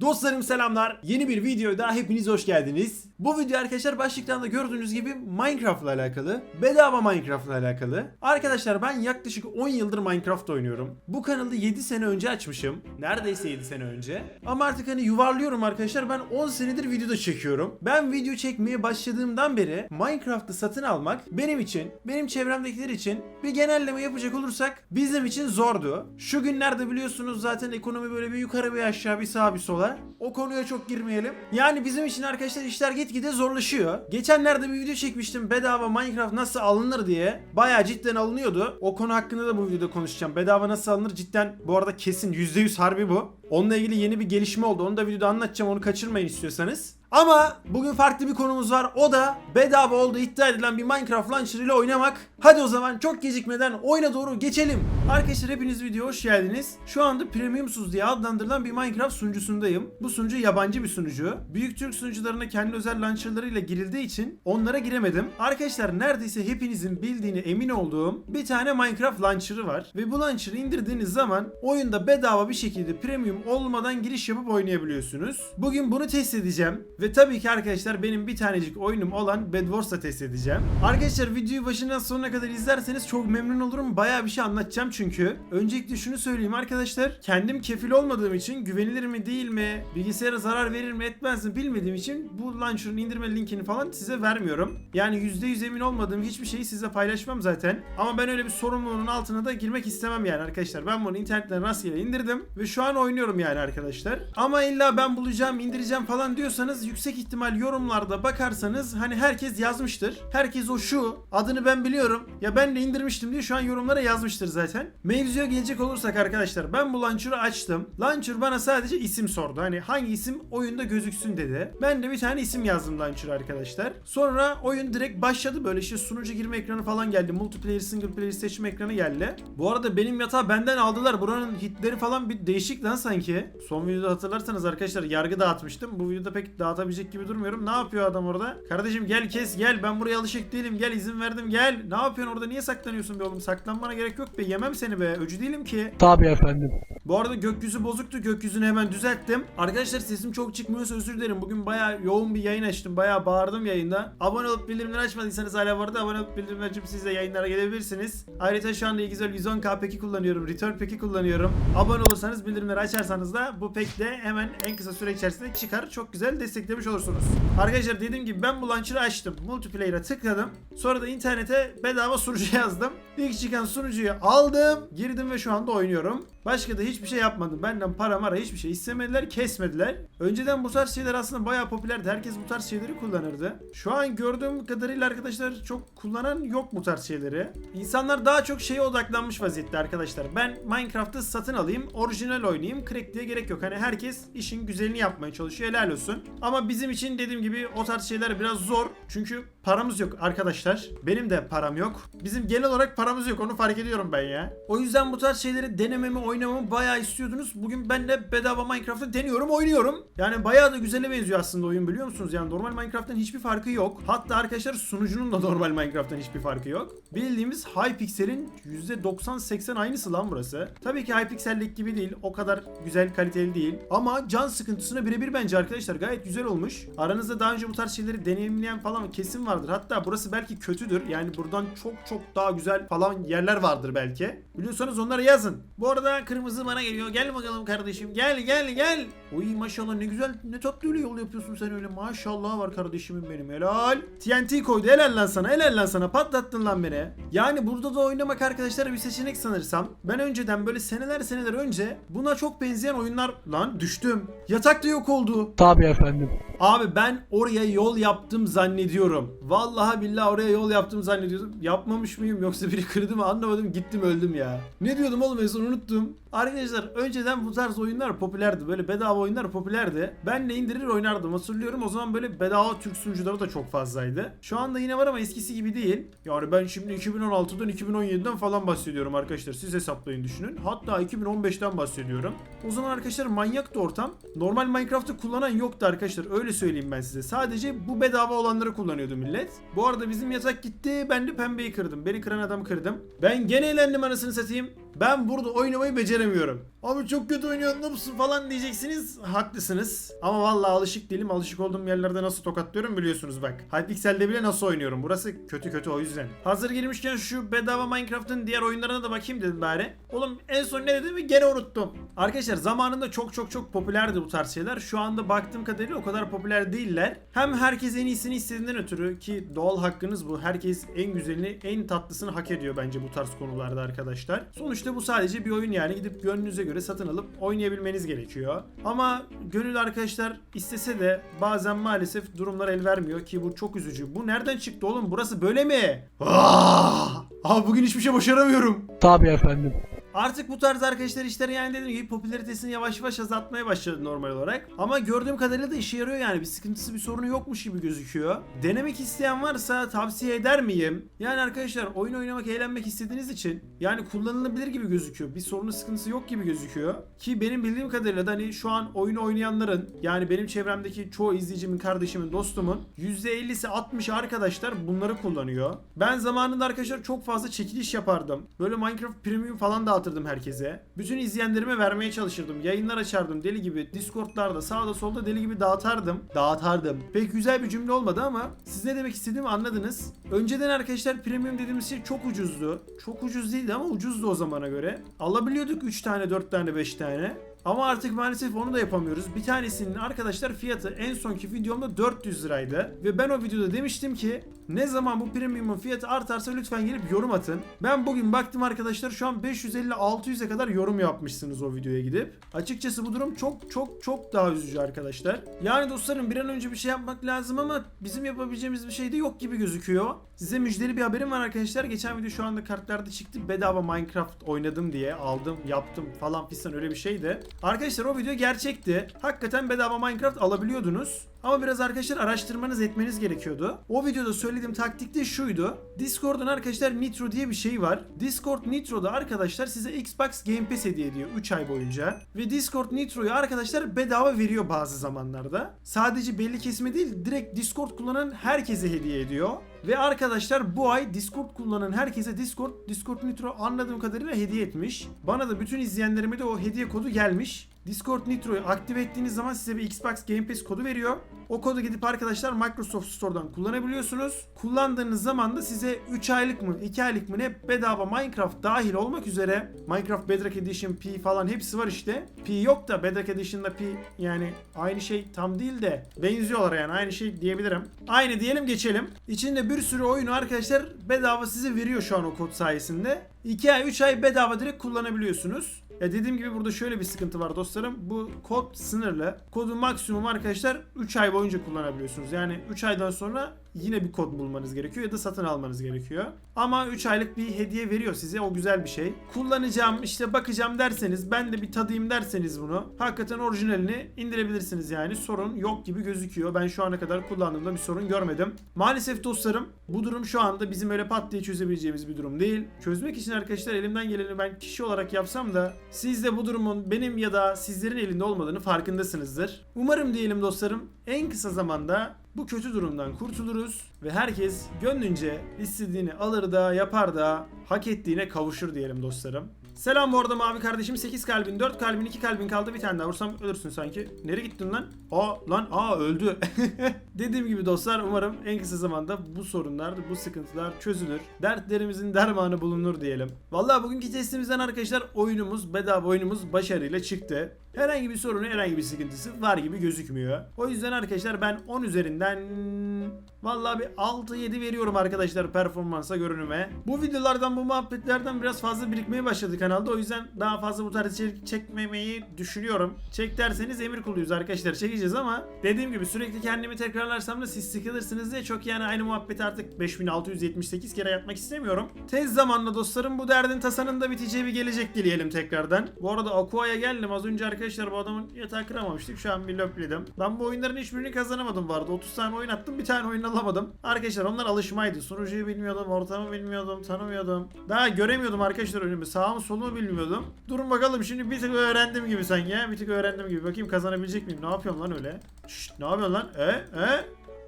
Dostlarım selamlar. Yeni bir videoya daha hepiniz hoş geldiniz. Bu video arkadaşlar başlıktan da gördüğünüz gibi Minecraft ile alakalı. Bedava Minecraft ile alakalı. Arkadaşlar ben yaklaşık 10 yıldır Minecraft oynuyorum. Bu kanalı 7 sene önce açmışım. Neredeyse 7 sene önce. Ama artık hani yuvarlıyorum arkadaşlar. Ben 10 senedir video da çekiyorum. Ben video çekmeye başladığımdan beri Minecraft'ı satın almak benim için, benim çevremdekiler için bir genelleme yapacak olursak bizim için zordu. Şu günlerde biliyorsunuz zaten ekonomi böyle bir yukarı bir aşağı bir sağa bir sola. O konuya çok girmeyelim. Yani bizim için arkadaşlar işler gitgide zorlaşıyor. Geçenlerde bir video çekmiştim bedava Minecraft nasıl alınır diye. Bayağı cidden alınıyordu. O konu hakkında da bu videoda konuşacağım. Bedava nasıl alınır cidden bu arada kesin %100 harbi bu. Onunla ilgili yeni bir gelişme oldu. Onu da videoda anlatacağım. Onu kaçırmayın istiyorsanız. Ama bugün farklı bir konumuz var. O da bedava olduğu iddia edilen bir Minecraft Launcher ile oynamak. Hadi o zaman çok gecikmeden oyuna doğru geçelim. Arkadaşlar hepiniz videoya hoş geldiniz. Şu anda Premiumsuz diye adlandırılan bir Minecraft sunucusundayım. Bu sunucu yabancı bir sunucu. Büyük Türk sunucularına kendi özel launcherlarıyla girildiği için onlara giremedim. Arkadaşlar neredeyse hepinizin bildiğini emin olduğum bir tane Minecraft launcher'ı var. Ve bu launcher'ı indirdiğiniz zaman oyunda bedava bir şekilde premium olmadan giriş yapıp oynayabiliyorsunuz. Bugün bunu test edeceğim. Ve tabii ki arkadaşlar benim bir tanecik oyunum olan Bed Wars'la test edeceğim. Arkadaşlar videoyu başından sonuna kadar izlerseniz çok memnun olurum. Bayağı bir şey anlatacağım çünkü. Öncelikle şunu söyleyeyim arkadaşlar. Kendim kefil olmadığım için güvenilir mi değil mi, bilgisayara zarar verir mi etmez mi bilmediğim için bu launcher'ın indirme linkini falan size vermiyorum. Yani %100 emin olmadığım hiçbir şeyi size paylaşmam zaten. Ama ben öyle bir sorumluluğun altına da girmek istemem yani arkadaşlar. Ben bunu internetten rastgele indirdim ve şu an oynuyorum yani arkadaşlar. Ama illa ben bulacağım, indireceğim falan diyorsanız yüksek ihtimal yorumlarda bakarsanız hani herkes yazmıştır. Herkes o şu adını ben biliyorum. Ya ben de indirmiştim diye şu an yorumlara yazmıştır zaten. Mevzuya gelecek olursak arkadaşlar ben bu launcher'ı açtım. Launcher bana sadece isim sordu. Hani hangi isim oyunda gözüksün dedi. Ben de bir tane isim yazdım launcher'a arkadaşlar. Sonra oyun direkt başladı böyle işte sunucu girme ekranı falan geldi. Multiplayer, single player seçme ekranı geldi. Bu arada benim yatağı benden aldılar. Buranın hitleri falan bir değişik lan sanki. Son videoda hatırlarsanız arkadaşlar yargı dağıtmıştım. Bu videoda pek dağıtabilecek gibi durmuyorum. Ne yapıyor adam orada? Kardeşim gel kes gel. Ben buraya alışık değilim. Gel izin verdim gel. Ne yapıyorsun orada? Niye saklanıyorsun be oğlum? Saklanmana gerek yok be. Yemem seni be. Öcü değilim ki. Tabii efendim. Bu arada gökyüzü bozuktu. Gökyüzünü hemen düzelttim. Arkadaşlar sesim çok çıkmıyorsa özür dilerim. Bugün bayağı yoğun bir yayın açtım. Bayağı bağırdım yayında. Abone olup bildirimleri açmadıysanız hala vardı. Abone olup bildirimleri açıp siz de yayınlara gelebilirsiniz. Ayrıca şu anda güzel 110k peki kullanıyorum. Return peki kullanıyorum. Abone olursanız bildirimleri açarsanız da bu pek de hemen en kısa süre içerisinde çıkar. Çok güzel desteklemiş olursunuz. Arkadaşlar dediğim gibi ben bu launcher'ı açtım. Multiplayer'a tıkladım. Sonra da internete bedava sunucu yazdım. İlk çıkan sunucuyu aldım. Girdim ve şu anda oynuyorum. Başka da hiçbir şey yapmadım. Benden para mara hiçbir şey istemediler, kesmediler. Önceden bu tarz şeyler aslında bayağı popülerdi. Herkes bu tarz şeyleri kullanırdı. Şu an gördüğüm kadarıyla arkadaşlar çok kullanan yok bu tarz şeyleri. İnsanlar daha çok şeye odaklanmış vaziyette arkadaşlar. Ben Minecraft'ı satın alayım, orijinal oynayayım, crack diye gerek yok. Hani herkes işin güzelini yapmaya çalışıyor, helal olsun. Ama bizim için dediğim gibi o tarz şeyler biraz zor. Çünkü paramız yok arkadaşlar. Benim de param yok. Bizim genel olarak paramız yok onu fark ediyorum ben ya. O yüzden bu tarz şeyleri denememi, oynamamı bayağı istiyordunuz. Bugün ben de bedava Minecraft'ı deniyorum, oynuyorum. Yani bayağı da güzele benziyor aslında oyun biliyor musunuz? Yani normal Minecraft'tan hiçbir farkı yok. Hatta arkadaşlar sunucunun da normal Minecraft'tan hiçbir farkı yok. Bildiğimiz Hypixel'in %90-80 aynısı lan burası. Tabii ki Hypixel'deki gibi değil. O kadar güzel kaliteli değil. Ama can sıkıntısına birebir bence arkadaşlar. Gayet güzel olmuş. Aranızda daha önce bu tarz şeyleri deneyimleyen falan kesin vardır. Hatta burası belki kötüdür. Yani buradan çok çok daha güzel falan yerler vardır belki. Biliyorsanız onları yazın. Bu arada kırmızı bana geliyor. Gel bakalım kardeşim. Gel gel gel. Oy maşallah ne güzel ne tatlı öyle yol yapıyorsun sen öyle. Maşallah var kardeşimim benim. Helal. TNT koydu. Helal lan sana. Helal lan sana. Patlattın lan beni. Yani burada da oynamak arkadaşlar bir seçenek sanırsam. Ben önceden böyle seneler seneler önce buna çok benzeyen oyunlar... Lan düştüm. Yatak da yok oldu. Tabii efendim. Abi ben oraya yol yaptım zannediyorum. Vallahi billahi oraya yol yaptım zannediyordum. Yapmamış mıyım yoksa biri kırdı mı anlamadım gittim öldüm ya. Ne diyordum oğlum en son unuttum. Arkadaşlar önceden bu tarz oyunlar popülerdi. Böyle bedava oyunlar popülerdi. Ben de indirir oynardım. Hatırlıyorum o zaman böyle bedava Türk sunucuları da çok fazlaydı. Şu anda yine var ama eskisi gibi değil. Yani ben şimdi 2016'dan 2017'den falan bahsediyorum arkadaşlar. Siz hesaplayın düşünün. Hatta 2015'ten bahsediyorum. O zaman arkadaşlar manyaktı ortam. Normal Minecraft'ı kullanan yoktu arkadaşlar. Öyle söyleyeyim ben size. Sadece bu bedava olanları kullanıyordu millet. Bu arada bizim yatak gitti. Ben de pembeyi kırdım. Beni kıran adam kırdım. Ben gene eğlendim anasını satayım. Ben burada oynamayı beceremiyorum. Abi çok kötü oynuyorsun noobsun falan diyeceksiniz. Haklısınız. Ama vallahi alışık değilim. Alışık olduğum yerlerde nasıl tokatlıyorum biliyorsunuz bak. Hypixel'de bile nasıl oynuyorum. Burası kötü kötü o yüzden. Hazır girmişken şu bedava Minecraft'ın diğer oyunlarına da bakayım dedim bari. Oğlum en son ne dediğimi gene unuttum. Arkadaşlar zamanında çok çok çok popülerdi bu tarz şeyler. Şu anda baktığım kadarıyla o kadar popüler değiller. Hem herkes en iyisini istediğinden ötürü ki doğal hakkınız bu. Herkes en güzelini, en tatlısını hak ediyor bence bu tarz konularda arkadaşlar. Sonuçta bu sadece bir oyun yani gidip gönlünüze göre satın alıp oynayabilmeniz gerekiyor. Ama gönül arkadaşlar istese de bazen maalesef durumlar el vermiyor ki bu çok üzücü. Bu nereden çıktı oğlum? Burası böyle mi? Ah! Abi bugün hiçbir şey başaramıyorum. Tabii efendim. Artık bu tarz arkadaşlar işleri yani dediğim gibi popülaritesini yavaş yavaş azaltmaya başladı normal olarak. Ama gördüğüm kadarıyla da işe yarıyor yani bir sıkıntısı bir sorunu yokmuş gibi gözüküyor. Denemek isteyen varsa tavsiye eder miyim? Yani arkadaşlar oyun oynamak eğlenmek istediğiniz için yani kullanılabilir gibi gözüküyor. Bir sorunu sıkıntısı yok gibi gözüküyor. Ki benim bildiğim kadarıyla da hani şu an oyunu oynayanların yani benim çevremdeki çoğu izleyicimin, kardeşimin, dostumun %50'si 60'ı arkadaşlar bunları kullanıyor. Ben zamanında arkadaşlar çok fazla çekiliş yapardım. Böyle Minecraft Premium falan dağıtırdım herkese. Bütün izleyenlerime vermeye çalışırdım. Yayınlar açardım deli gibi. Discord'larda sağda solda deli gibi dağıtardım. Dağıtardım. Pek güzel bir cümle olmadı ama siz ne demek istediğimi anladınız. Önceden arkadaşlar Premium dediğimiz şey çok ucuzdu. Çok ucuz değildi ama ucuzdu o zamana göre. Alabiliyorduk 3 tane, 4 tane, 5 tane. Ama artık maalesef onu da yapamıyoruz. Bir tanesinin arkadaşlar fiyatı en sonki videomda 400 liraydı. Ve ben o videoda demiştim ki ne zaman bu premium'un fiyatı artarsa lütfen gelip yorum atın. Ben bugün baktım arkadaşlar şu an 550-600'e kadar yorum yapmışsınız o videoya gidip. Açıkçası bu durum çok çok çok daha üzücü arkadaşlar. Yani dostlarım bir an önce bir şey yapmak lazım ama bizim yapabileceğimiz bir şey de yok gibi gözüküyor. Size müjdeli bir haberim var arkadaşlar. Geçen video şu anda kartlarda çıktı. Bedava Minecraft oynadım diye aldım, yaptım falan fistan öyle bir şeydi. Arkadaşlar o video gerçekti. Hakikaten bedava Minecraft alabiliyordunuz. Ama biraz arkadaşlar araştırmanız etmeniz gerekiyordu. O videoda söylediğim taktik de şuydu. Discord'un arkadaşlar Nitro diye bir şey var. Discord Nitro'da arkadaşlar size Xbox Game Pass hediye ediyor 3 ay boyunca. Ve Discord Nitro'yu arkadaşlar bedava veriyor bazı zamanlarda. Sadece belli kesime değil direkt Discord kullanan herkese hediye ediyor. Ve arkadaşlar bu ay Discord kullanan herkese Discord, Discord Nitro anladığım kadarıyla hediye etmiş. Bana da bütün izleyenlerime de o hediye kodu gelmiş. Discord Nitro'yu aktive ettiğiniz zaman size bir Xbox Game Pass kodu veriyor. O kodu gidip arkadaşlar Microsoft Store'dan kullanabiliyorsunuz. Kullandığınız zaman da size 3 aylık mı 2 aylık mı ne bedava Minecraft dahil olmak üzere Minecraft Bedrock Edition, P falan hepsi var işte. P yok da Bedrock Edition'da P yani aynı şey tam değil de benziyorlar yani aynı şey diyebilirim. Aynı diyelim geçelim. İçinde bir sürü oyunu arkadaşlar bedava size veriyor şu an o kod sayesinde. 2 ay 3 ay bedava direkt kullanabiliyorsunuz. Ya dediğim gibi burada şöyle bir sıkıntı var dostlarım. Bu kod sınırlı. Kodu maksimum arkadaşlar 3 ay boyunca kullanabiliyorsunuz. Yani 3 aydan sonra yine bir kod bulmanız gerekiyor ya da satın almanız gerekiyor. Ama 3 aylık bir hediye veriyor size. O güzel bir şey. Kullanacağım işte bakacağım derseniz ben de bir tadayım derseniz bunu hakikaten orijinalini indirebilirsiniz yani. Sorun yok gibi gözüküyor. Ben şu ana kadar kullandığımda bir sorun görmedim. Maalesef dostlarım bu durum şu anda bizim öyle pat diye çözebileceğimiz bir durum değil. Çözmek için arkadaşlar elimden geleni ben kişi olarak yapsam da siz de bu durumun benim ya da sizlerin elinde olmadığını farkındasınızdır. Umarım diyelim dostlarım en kısa zamanda bu kötü durumdan kurtuluruz ve herkes gönlünce istediğini alır da yapar da hak ettiğine kavuşur diyelim dostlarım. Selam bu arada mavi kardeşim 8 kalbin 4 kalbin 2 kalbin kaldı bir tane daha vursam ölürsün sanki. Nereye gittin lan? Aa lan aa öldü. Dediğim gibi dostlar umarım en kısa zamanda bu sorunlar bu sıkıntılar çözülür. Dertlerimizin dermanı bulunur diyelim. Vallahi bugünkü testimizden arkadaşlar oyunumuz bedava oyunumuz başarıyla çıktı. Herhangi bir sorunu herhangi bir sıkıntısı var gibi gözükmüyor. O yüzden arkadaşlar ben 10 üzerinden Vallahi bir 6-7 veriyorum arkadaşlar performansa görünüme. Bu videolardan bu muhabbetlerden biraz fazla birikmeye başladı kanalda. O yüzden daha fazla bu tarz içerik çekmemeyi düşünüyorum. Çek derseniz emir kuluyuz arkadaşlar çekeceğiz ama dediğim gibi sürekli kendimi tekrarlarsam da siz sıkılırsınız diye çok yani aynı muhabbeti artık 5678 kere yapmak istemiyorum. Tez zamanla dostlarım bu derdin tasanın da biteceği bir gelecek dileyelim tekrardan. Bu arada Aqua'ya geldim az önce arkadaşlar bu adamın yatağı kıramamıştık şu an bir löpledim. Ben bu oyunların hiçbirini kazanamadım vardı 30 tane oyun attım bir tane oyun alamadım. Arkadaşlar onlar alışmaydı. Sunucuyu bilmiyordum, ortamı bilmiyordum, tanımıyordum. Daha göremiyordum arkadaşlar önümü. Sağımı solumu bilmiyordum. Durun bakalım şimdi bir tık öğrendim gibi sanki ya. Bir tık öğrendim gibi. Bakayım kazanabilecek miyim? Ne yapıyorum lan öyle? Şşt ne yapıyorsun lan? E? E?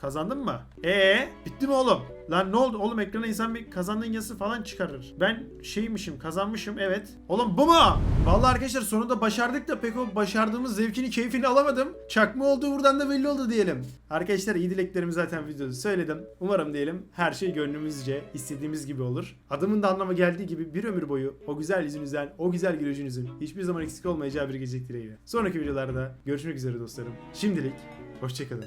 Kazandın mı? Ee, bitti mi oğlum? Lan ne oldu? Oğlum ekrana insan bir kazandığın yazısı falan çıkarır. Ben şeymişim, kazanmışım evet. Oğlum bu mu? Vallahi arkadaşlar sonunda başardık da pek o başardığımız zevkini, keyfini alamadım. Çakma olduğu buradan da belli oldu diyelim. Arkadaşlar iyi dileklerimi zaten videoda söyledim. Umarım diyelim her şey gönlümüzce, istediğimiz gibi olur. Adımın da anlamı geldiği gibi bir ömür boyu o güzel yüzünüzden, o güzel gülücünüzün hiçbir zaman eksik olmayacağı bir gecek dileğiyle. Sonraki videolarda görüşmek üzere dostlarım. Şimdilik hoşçakalın.